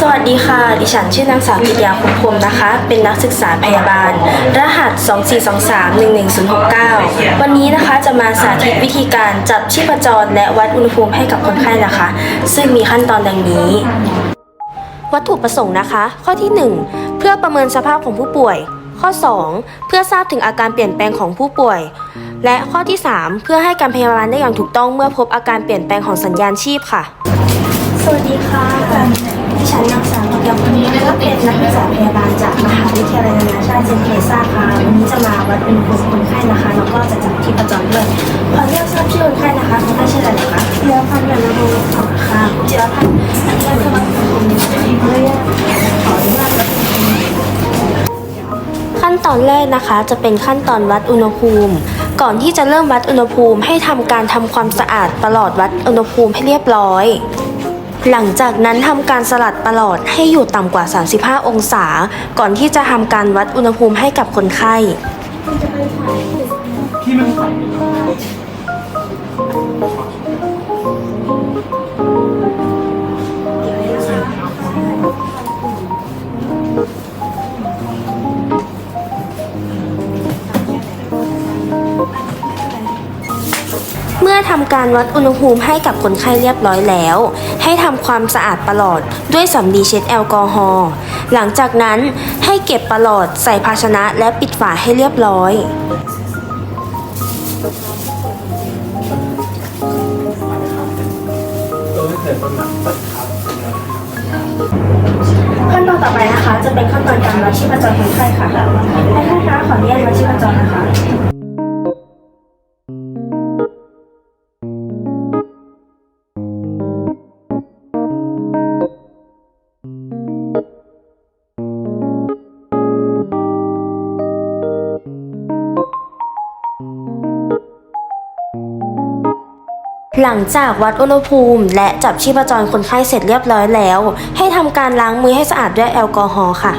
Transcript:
สวัสดีค่ะ ดิฉันชื่อนางสาวกิตยาคุมพรมนะคะ เป็นนักศึกษาพยาบาล รหัส 2423-11069 วันนี้นะคะจะมาสาธิตวิธีการจับชีพจรและวัดอุณหภูมิให้กับคนไข้นะคะ ซึ่งมีขั้นตอนดังนี้ วัตถุประสงค์นะคะ ข้อที่ 1 เพื่อประเมินสภาพของผู้ป่วย ข้อ 2 เพื่อทราบถึงอาการเปลี่ยนแปลงของผู้ป่วย และข้อที่ 3 เพื่อให้การพยาบาลได้อย่างถูกต้องเมื่อพบอาการเปลี่ยนแปลงของสัญญาณชีพค่ะ สวัสดีค่ะดิฉันนางสาวกิตยาคนนี้นะคะเป็นนักศึกษาพยาบาลจากมหาวิทยาลัยนานาชาติเซนต์เทซ่าค่ะวันนี้จะมาวัดอุณหภูมิคนไข้นะคะแล้วก็จะจับที่ประจรด้วยขอเรียกทราบชื่อคนไข้นะคะคนไข้ชื่ออะไรนะคะจิรพันธ์ยันโรค่ะจิรพันธ์อันนี้คือวัดอุณหภูมิเรียก อนแรกนะคะจะเป็นขั้นตอนวัดอุณหภูมิ ก่อนที่จะเริ่มวัดอุณหภูมิให้ทำการทำความสะอาดประหลอดวัดอุณหภูมิให้เรียบร้อย หลังจากนั้นทำการสลัดประหลอดให้อยู่ต่ำกว่า 35 องศา ก่อนที่จะทำการวัดอุณหภูมิให้กับคนไข้ เมื่อทำการวัดอุณหภูมิให้กับคนไข้เรียบร้อยแล้ว ให้ทำความสะอาดประหลอดด้วยสำลีเช็ดแอลกอฮอล์หลังจากนั้นให้เก็บประหลอดใส่ภาชนะและปิดฝาให้เรียบร้อยขั้นตอนต่อไปนะคะ จะเป็นขั้นตอนการวัดชีพจรคนไข้ค่ะให้ท่านคะขออนุญาตวัดชีพจรนะคะ หลังจากวัดอุณหภูมิ และจับชีพจรคนไข้เสร็จเรียบร้อยแล้ว ให้ทำการล้างมือให้สะอาดด้วยแอลกอฮอล์ค่ะ